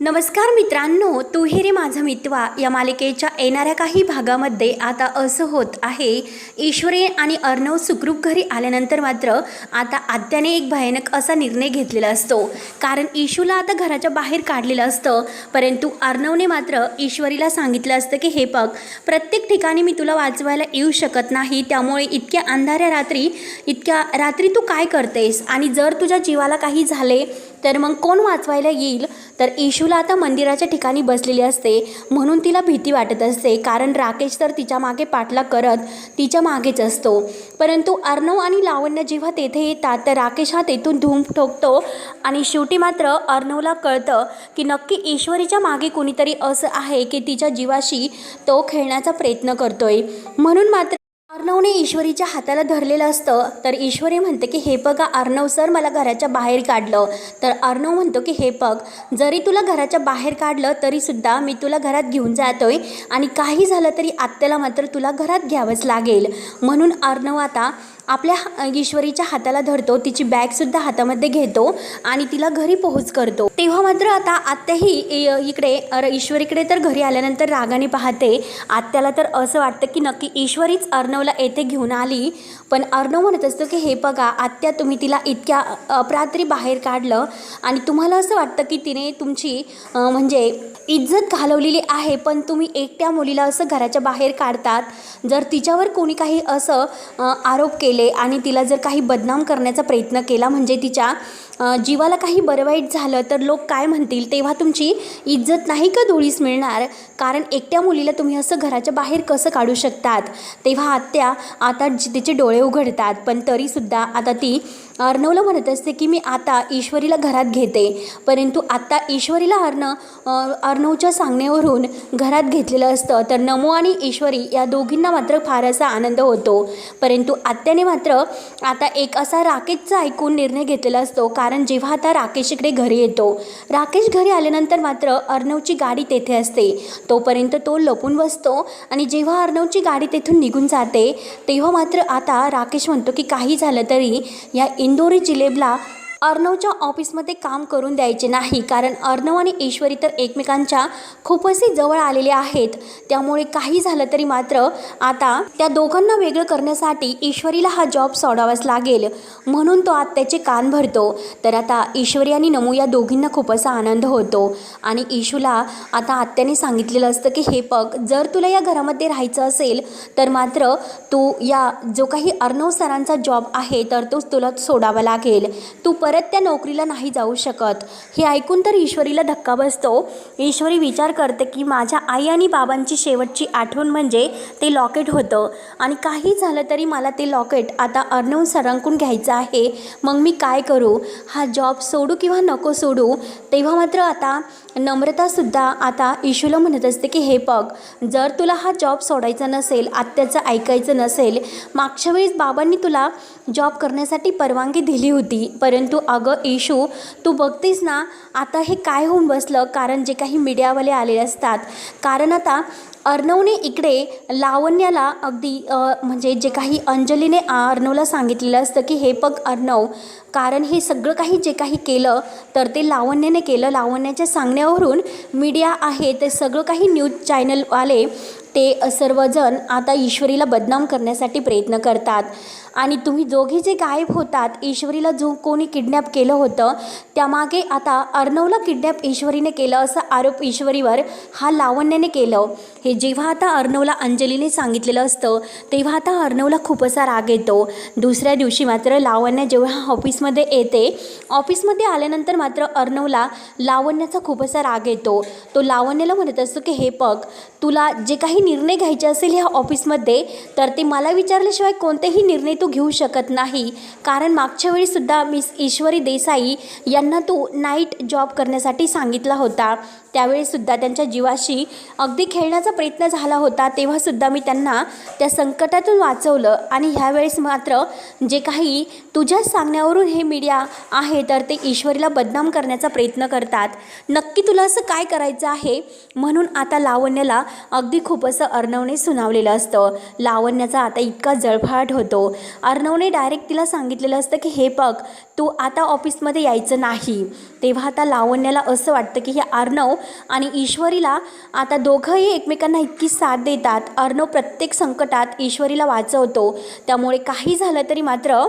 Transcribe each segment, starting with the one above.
नमस्कार मित्रांनो तू हे रे माझा मित्वा. या मालिकेच्या येणाऱ्या काही भागामध्ये आता असं होत आहे ईश्वरी आणि अर्णव सुखरूप घरी आल्यानंतर मात्र आता आत्याने एक भयानक असा निर्णय घेतलेला असतो. कारण ईशूला आता घराच्या बाहेर काढलेलं असतं. परंतु अर्णवने मात्र ईश्वरीला सांगितलं असतं की हे बघ प्रत्येक ठिकाणी मी तुला वाचवायला येऊ शकत नाही. त्यामुळे इतक्या अंधाऱ्या रात्री इतक्या रात्री तू काय करतेस? आणि जर तुझ्या जीवाला काही झाले तर मग कोण वाचवायला येईल? तर इशूला आता मंदिराच्या ठिकाणी बसलेली असते. म्हणून तिला भीती वाटत असते. कारण राकेश तर तिच्यामागे पाठला करत तिच्या मागेच असतो. परंतु अर्णव आणि लावण्य जेव्हा तेथे येतात तर राकेश हा तेथून धूम ठोकतो आणि शेवटी मात्र अर्णवला कळतं की नक्की ईश्वरीच्या मागे कोणीतरी असं आहे की तिच्या जीवाशी तो खेळण्याचा प्रयत्न करतोय. म्हणून मात्र अर्णवने ईश्वरीच्या हाताला धरलेलं असतं तर ईश्वरी म्हणते की हे बघा अर्णव सर मला घराच्या बाहेर काढलं. तर अर्णव म्हणतो की हे बघ जरी तुला घराच्या बाहेर काढलं तरीसुद्धा मी तुला घरात घेऊन जातोय आणि काही झालं तरी आत्याला मात्र तुला घरात घ्यावंच लागेल. म्हणून अर्णव आता आपल्या हा- ईश्वरीच्या हाताला धरतो. तिची बॅगसुद्धा हातामध्ये घेतो आणि तिला घरी पोहोच करतो. तेव्हा मात्र आता आत्याही इकडे ईश्वरीकडे तर घरी आल्यानंतर रागाने पाहते. आत्याला तर असं वाटतं की नक्की ईश्वरीच अर्णवला येथे घेऊन आली. पण अर्णव म्हणत असतो की हे बघा आत्या तुम्ही तिला इतक्या अपरात्री बाहेर काढलं आणि तुम्हाला असं वाटतं की तिने तुमची म्हणजे इज्जत घालवलेली आहे पण तुम्ही एकट्या मुलीला असं घराच्या बाहेर काढतात. जर तिच्यावर कोणी काही असं आरोप केले आणि तिला जर काही बदनाम करण्याचा प्रयत्न केला म्हणजे तिच्या जीवाला काही बरं वाईट झालं तर लोक काय म्हणतील? तेव्हा तुमची इज्जत नाही का धुळीस मिळणार? कारण एकट्या मुलीला तुम्ही असं घराच्या बाहेर कसं काढू शकतात? तेव्हा आत्या आता तिचे डोळे उघडतात पण तरीसुद्धा आता ती अर्णवला म्हणत असते की मी आता ईश्वरीला घरात घेते. परंतु आत्ता ईश्वरीला अर्ण अर्णवच्या सांगण्यावरून घरात घेतलेलं असतं तर नमो आणि ईश्वरी या दोघींना मात्र फार असा आनंद होतो. परंतु आत्याने मात्र आता एक असा राकेशचा ऐकून निर्णय घेतलेला असतो कारण जेव्हा आता राकेश इकडे घरी येतो राकेश घरी आल्यानंतर मात्र अर्णवची गाडी तेथे असते. तोपर्यंत तो लपून बसतो आणि जेव्हा अर्णवची गाडी तेथून निघून जाते तेव्हा मात्र आता राकेश म्हणतो की काही झालं तरी या इंदोरी जिलेबला अर्णवच्या ऑफिसमध्ये काम करून द्यायचे नाही. कारण अर्णव आणि ईश्वरी तर एकमेकांच्या खूप असे जवळ आलेले आहेत. त्यामुळे काही झालं तरी मात्र आता त्या दोघांना वेगळं करण्यासाठी ईश्वरीला हा जॉब सोडावाच लागेल. म्हणून तो आत्याचे कान भरतो. तर आता ईश्वरी आणि नमू या दोघींना खूप असा आनंद होतो. आणि ईशूला आता आत्याने सांगितलेलं असतं की हे पग जर तुला या घरामध्ये राहायचं असेल तर मात्र तू या जो काही अर्णव सरांचा जॉब आहे तर तो तुला सोडावा लागेल. तू परत त्या नोकरीला नाही जाऊ शकत. हे ऐकून तर ईश्वरीला धक्का बसतो. ईश्वरी विचार करते की माझ्या आई आणि बाबांची शेवटची आठवण म्हणजे ते लॉकेट होतं. आणि काही झालं तरी मला ते लॉकेट आता अर्णव सरांकून घ्यायचं आहे. मग मी काय करू? हा जॉब सोडू किंवा नको सोडू? तेव्हा मात्र आता नम्रतासुद्धा आता ईशूला म्हणत असते की हे बघ जर तुला हा जॉब सोडायचा नसेल आत्याचं ऐकायचं नसेल मागच्या वेळेस बाबांनी तुला जॉब करण्यासाठी परवानगी दिली होती परंतु अगं इशू तू बघतेस ना आता हे काय होऊन बसलं? कारण जे काही मीडियावाले आलेले असतात. कारण आता अर्णवने इकडे लावण्याला अगदी म्हणजे जे काही अंजलीने अर्णवला सांगितलेलं असतं की हे बघ अर्णव कारण हे सगळं काही जे काही केलं तर ते लावण्याने केलं. लावण्याच्या सांगण्यावरून मीडिया आहे ते सगळं काही न्यूज चॅनलवाले ते सर्वजण आता ईश्वरीला बदनाम करण्यासाठी प्रयत्न करतात. आणि तुम्ही दोघे जे गायब होतात ईश्वरीला जो कोणी किडनॅप केलं होतं त्यामागे आता अर्णवला किडनॅप ईश्वरीने केलं असा आरोप ईश्वरीवर हा लावण्याने केलं. हे जेव्हा आता अर्णवला अंजलीने सांगितलेलं असतं तेव्हा आता अर्णवला खूप असा राग येतो. दुसऱ्या दिवशी मात्र लावण्य जेव्हा ऑफिसमध्ये येते ऑफिसमध्ये आल्यानंतर मात्र अर्णवला लावण्याचा खूप असा राग येतो. तो लावण्याला म्हणत असतो की हे पग तुला जे काही निर्णय घ्यायचे असेल ह्या ऑफिसमध्ये तर ते मला विचारल्याशिवाय कोणतेही निर्णय तू घेऊ शकत नाही. कारण मागच्या वेळीसुद्धा मिस ईश्वरी देसाई यांना तू नाईट जॉब करण्यासाठी सांगितला होता. त्यावेळीसुद्धा त्यांच्या जीवाशी अगदी खेळण्याचा प्रयत्न झाला होता. तेव्हासुद्धा मी त्यांना त्या संकटातून वाचवलं. आणि ह्यावेळेस मात्र जे काही तुझ्या सांगण्यावरून हे मीडिया आहे तर ते ईश्वरीला बदनाम करण्याचा प्रयत्न करतात. नक्की तुला असं काय करायचं आहे? म्हणून आता लावण्याला अगदी खूप असं अर्णवने सुनावलेलं असतं. लावण्याचा आता इतका जळफाट होतो. अर्णवने डायरेक्ट तिला सांगितलेलं असतं की हे बघ तू आता ऑफिसमध्ये यायचं नाही. तेव्हा आता लावण्याला असं वाटतं की हे अर्णव आणि ईश्वरीला आता दोघंही एकमेकांना इतकी साथ देतात. अर्णव प्रत्येक संकटात ईश्वरीला वाचवतो. त्यामुळे काही झालं तरी मात्र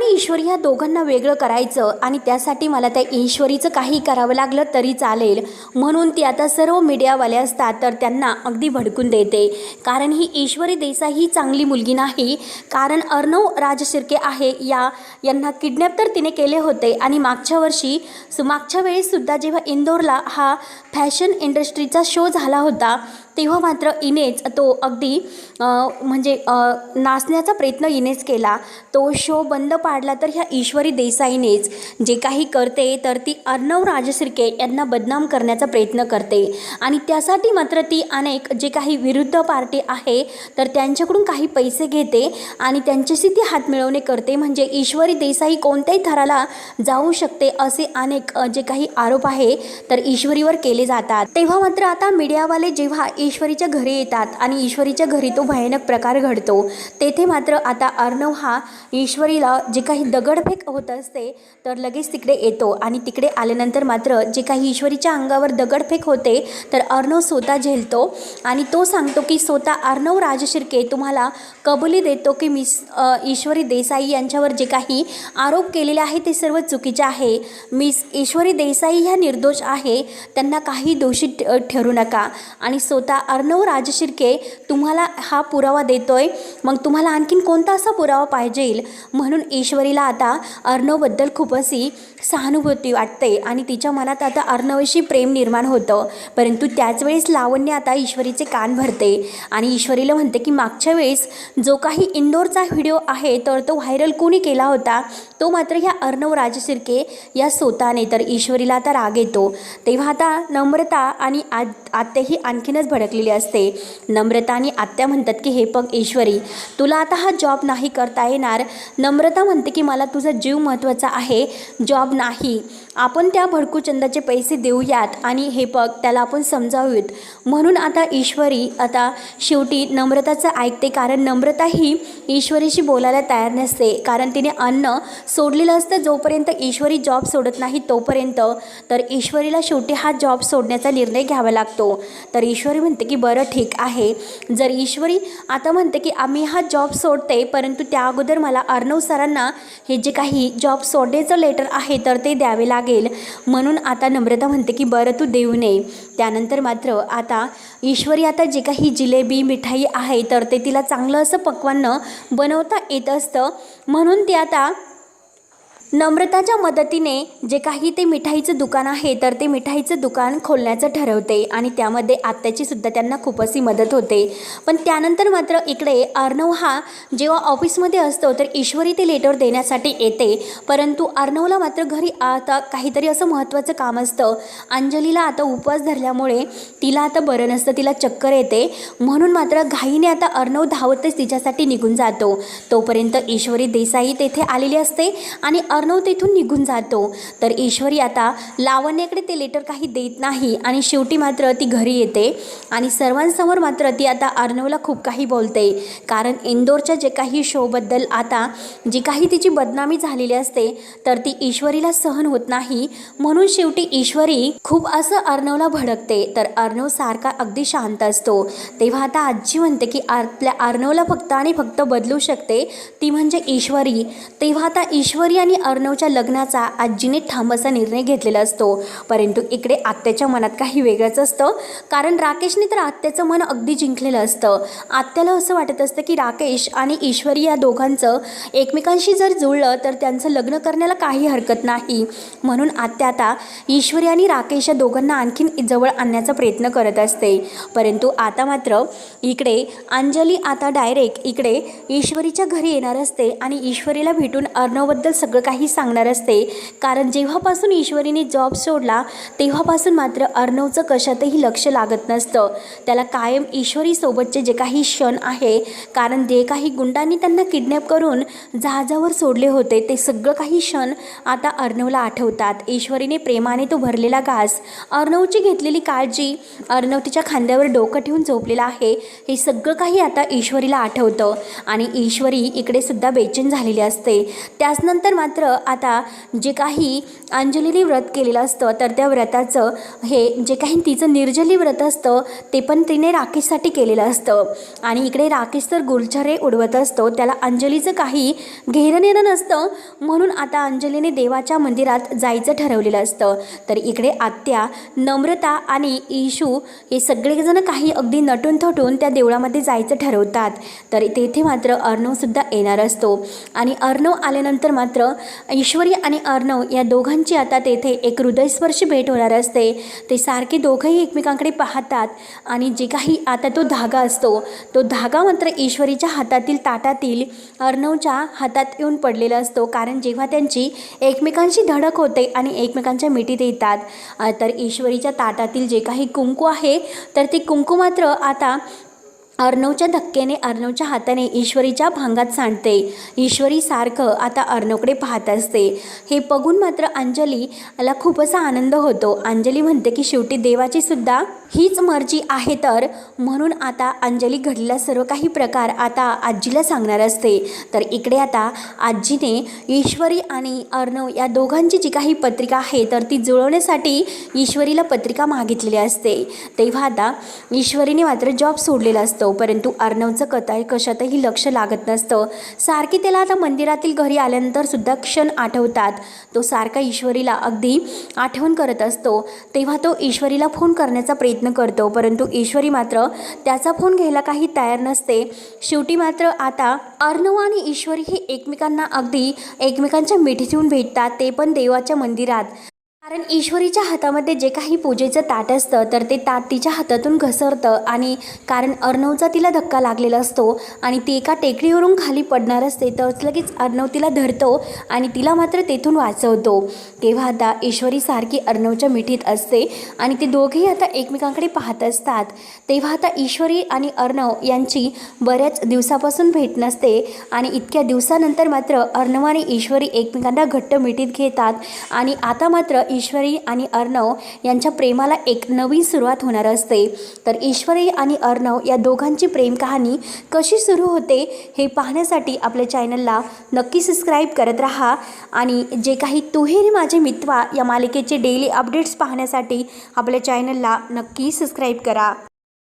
आणि ईश्वरी ह्या दोघांना वेगळं करायचं आणि त्यासाठी मला त्या ईश्वरीचं काही करावं लागलं तरी चालेल. म्हणून ती आता सर्व मीडियावाले असतात तर त्यांना अगदी भडकून देते. कारण ही ईश्वरी देसाई ही चांगली मुलगी नाही. कारण अर्णव राजशिर्के आहे या यांना किडनॅप तर तिने केले होते. आणि मागच्या वर्षी सु मागच्या वेळेससुद्धा जेव्हा इंदोरला हा फॅशन इंडस्ट्रीचा शो झाला होता तेव्हा मात्र इनेच तो अगदी म्हणजे नाचण्याचा प्रयत्न इनेच केला. तो शो बंद पाडला तर ह्या ईश्वरी देसाईनेच. जे काही करते तर ती अर्णव राजशिर्के यांना बदनाम करण्याचा प्रयत्न करते. आणि त्यासाठी मात्र ती अनेक जे काही विरुद्ध पार्टी आहे तर त्यांच्याकडून काही पैसे घेते आणि त्यांच्याशी ती हात मिळवणे करते. म्हणजे ईश्वरी देसाई कोणत्याही थराला जाऊ शकते असे अनेक जे काही आरोप आहे तर ईश्वरीवर केले जातात. तेव्हा मात्र आता मीडियावाले जेव्हा ईश्वरीच्या घरी येतात आणि ईश्वरीच्या घरी तो भयानक प्रकार घडतो. तेथे मात्र आता अर्णव हा ईश्वरीला जे काही दगडफेक होत असते तर लगेच तिकडे येतो आणि तिकडे आल्यानंतर मात्र जे काही ईश्वरीच्या अंगावर दगडफेक होते तर अर्णव स्वतः झेलतो आणि तो सांगतो की स्वतः अर्णव राजशिर्के तुम्हाला कबुली देतो की मिस ईश्वरी देसाई यांच्यावर जे काही आरोप केलेले आहे ते सर्व चुकीचे आहे. मिस ईश्वरी देसाई ह्या निर्दोष आहे त्यांना काही दोषी ठ- ठरू नका. आणि स्वतः आता अर्णव राजशिर्के तुम्हाला हा पुरावा देतोय. मग तुम्हाला आणखीन कोणता असा पुरावा पाहिजे म्हणून ईश्वरीला आता अर्णवबद्दल खूप अशी सहानुभूती वाटते आणि तिच्या मनात आता अर्णवशी प्रेम निर्माण होतं. परंतु त्याच वेळेस लावण्य आता ईश्वरीचे कान भरते आणि ईश्वरीला म्हणते की मागच्या वेळेस जो काही इंदोरचा व्हिडिओ आहे तर तो व्हायरल कोणी केला होता? तो मात्र ह्या अर्णव राजशिर्के या स्वतःने तर ईश्वरीला आता राग येतो. तेव्हा आता नम्रता आणि आ आत्याही आणखीनच भडकलेली असते. नम्रता आणि आत्या म्हणतात की हे पग ईश्वरी तुला आता हा जॉब नाही करता येणार. नम्रता म्हणते की मला तुझा जीव महत्त्वाचा आहे. जॉब नाही. आपण त्या भडकूचंदाचे पैसे देऊयात आणि हे पग त्याला आपण समजावूयात. म्हणून आता ईश्वरी आता शेवटी नम्रताचं ऐकते कारण नम्रता ही ईश्वरीशी बोलायला तयार नसते. कारण तिने अन्न सोडलेलं असतं. जोपर्यंत ईश्वरी जॉब सोडत नाही तोपर्यंत. तर ईश्वरीला शेवटी हा जॉब सोडण्याचा निर्णय घ्यावा लागतो. तर ईश्वरी म्हणते की बरं ठीक आहे. जर ईश्वरी आता म्हणते की आम्ही हा जॉब सोडते परंतु त्या अगोदर मला अर्णव सरांना हे जे काही जॉब सोडण्याचं लेटर आहे तर ते द्यावे लागेल. म्हणून आता नम्रता म्हणते की बरं तू देऊ नये. त्यानंतर मात्र आता ईश्वरी आता जे काही जिलेबी मिठाई आहे तर ते तिला चांगलं असं पक्वान्न बनवता येत असतं. म्हणून ती आता नम्रताच्या मदतीने जे काही ते मिठाईचं दुकान आहे तर ते मिठाईचं दुकान खोलण्याचं ठरवते आणि त्यामध्ये आत्याची सुद्धा त्यांना खूप अशी मदत होते. पण त्यानंतर मात्र इकडे अर्णव हा जेव्हा ऑफिसमध्ये असतो तर ईश्वरी ते लेटर देण्यासाठी येते. परंतु अर्णवला मात्र घरी आता काहीतरी असं महत्त्वाचं काम असतं. अंजलीला आता उपवास धरल्यामुळे तिला आता बरं नसतं तिला चक्कर येते. म्हणून मात्र घाईने आता अर्णव धावतच तिच्यासाठी निघून जातो. तोपर्यंत ईश्वरी देसाई तेथे आलेली असते आणि अर्णव तेथून निघून जातो. तर ईश्वरी आता लावण्याकडे ते लेटर काही देत नाही आणि शेवटी मात्र ती घरी येते. आणि सर्वांसमोर मात्र ती आता अर्णवला खूप काही बोलते. कारण इंदोरच्या जे काही शोबद्दल आता जी काही तिची बदनामी झालेली असते तर ती ईश्वरीला सहन होत नाही. म्हणून शेवटी ईश्वरी खूप असं अर्णवला भडकते. तर अर्णव सारखा अगदी शांत असतो. तेव्हा आता आजी म्हणते की आपल्या अर्णवला फक्त आणि फक्त बदलू शकते ती म्हणजे ईश्वरी. तेव्हा आता ईश्वरी आणि अर्णवच्या लग्नाचा आजीने ठाम असा निर्णय घेतलेला असतो. परंतु इकडे आत्याच्या मनात काही वेगळंच असतं. कारण राकेशने तर आत्याचं मन अगदी जिंकलेलं असतं. आत्याला असं वाटत असतं की राकेश आणि ईश्वरी या दोघांचं एकमेकांशी जर जुळलं तर त्यांचं लग्न करण्याला काही हरकत नाही. म्हणून आत्या आता ईश्वरी आणि राकेश या दोघांना आणखीन जवळ आणण्याचा प्रयत्न करत असते. परंतु आता मात्र इकडे अंजली आता डायरेक्ट इकडे ईश्वरीच्या घरी येणार असते आणि ईश्वरीला भेटून अर्णवबद्दल सगळं काही काही सांगणार असते. कारण जेव्हापासून ईश्वरीने जॉब सोडला तेव्हापासून मात्र अर्णवचं कशातही लक्ष लागत नसतं. त्याला कायम ईश्वरीसोबतचे जे काही क्षण आहे कारण जे काही गुंडांनी त्यांना किडनॅप करून जहाजावर सोडले होते ते सगळं काही क्षण आता अर्णवला आठवतात. ईश्वरीने प्रेमाने तो भरलेला घास अर्णवची घेतलेली काळजी अर्णव तिच्या खांद्यावर डोकं ठेवून झोपलेला आहे हे सगळं काही आता ईश्वरीला आठवतं. आणि ईश्वरी इकडे सुद्धा बेचैन झालेली असते. त्याचनंतर मात्र आता जे काही अंजलीने व्रत केलेलं असतं तर त्या व्रताचं हे जे काही तिचं निर्जली व्रत असतं ते पण तिने राकेशसाठी केलेलं असतं. आणि इकडे राकेश तर गुलछरे उडवत असतो. त्याला अंजलीचं काही घेणं देणं नसतं. म्हणून आता अंजलीने देवाच्या मंदिरात जायचं ठरवलेलं असतं. तर इकडे आत्या नम्रता आणि ईशू हे सगळेजण काही अगदी नटून थटून त्या देवळामध्ये जायचं ठरवतात. तर तेथे मात्र अर्णवसुद्धा येणार असतो. आणि अर्णव आल्यानंतर मात्र ईश्वरी आणि अर्णव या दोघांची आता तेथे एक हृदयस्पर्शी भेट होणार असते. ते सारखे दोघंही एकमेकांकडे पाहतात आणि जे काही आता तो धागा असतो तो धागा मात्र ईश्वरीच्या हातातील ताटातील अर्णवच्या हातात येऊन पडलेला असतो. कारण जेव्हा त्यांची एकमेकांशी धडक होते आणि एकमेकांच्या मिठीत येतात तर ईश्वरीच्या ताटातील जे काही कुंकू आहे तर ते कुंकू मात्र आता अर्णवच्या धक्क्याने अर्णवच्या हाताने ईश्वरीच्या भांगात सांडते. ईश्वरी सारखं आता अर्णवकडे पाहत असते. हे बघून मात्र अंजलीला खूप असा आनंद होतो. अंजली म्हणते की शेवटी देवाची सुद्धा हीच मर्जी आहे तर. म्हणून आता अंजली घडलेला सर्व काही प्रकार आता आजीला सांगणार असते. तर इकडे आता आजीने ईश्वरी आणि अर्णव या दोघांची जी काही पत्रिका आहे तर ती जुळवण्यासाठी ईश्वरीला पत्रिका मागितलेली असते. तेव्हा आता ईश्वरीने मात्र जॉब सोडलेला असतो परंतु अर्णवचं कथा कशातही लक्ष लागत नसतं. सारखे त्याला आता मंदिरातील घरी आल्यानंतर सुद्धा क्षण आठवतात. तो सारखा ईश्वरीला अगदी आठवण करत असतो. तेव्हा तो ईश्वरीला फोन करण्याचा प्रयत्न प्रयत्न करतो परंतु ईश्वरी मात्र त्याचा फोन घ्यायला काही तयार नसते. शेवटी मात्र आता अर्णव आणि ईश्वरी हे एकमेकांना अगदी एकमेकांच्या मिठीतून भेटतात ते पण देवाच्या मंदिरात. कारण ईश्वरीच्या हातामध्ये जे काही पूजेचं ताट असतं तर ते ताट तिच्या हातातून घसरतं आणि कारण अर्णवचा तिला धक्का लागलेला असतो आणि ती एका टेकडीवरून खाली पडणार असते तर लगेच अर्णव तिला धरतो आणि तिला मात्र तेथून वाचवतो. तेव्हा आता ईश्वरी सारखी अर्णवच्या मिठीत असते आणि ते दोघेही आता एकमेकांकडे पाहत असतात. तेव्हा आता ईश्वरी आणि अर्णव यांची बऱ्याच दिवसापासून भेट नसते आणि इतक्या दिवसानंतर मात्र अर्णव आणि ईश्वरी एकमेकांना घट्ट मिठीत घेतात आणि आता मात्र ईश्वरी आणि अर्णव यांच्या प्रेमाला एक नवीन सुरुवात होणार असते. तर ईश्वरी आणि अर्णव या दोघांची प्रेम कहाणी कशी सुरू होते हे पाहण्यासाठी आपल्या चॅनलला नक्की सबस्क्राईब करत राहा. आणि जे काही तुहेरी माझे मित्वा या मालिकेचे डेली अपडेट्स पाहण्यासाठी आपल्या चॅनलला नक्की सबस्क्राईब करा.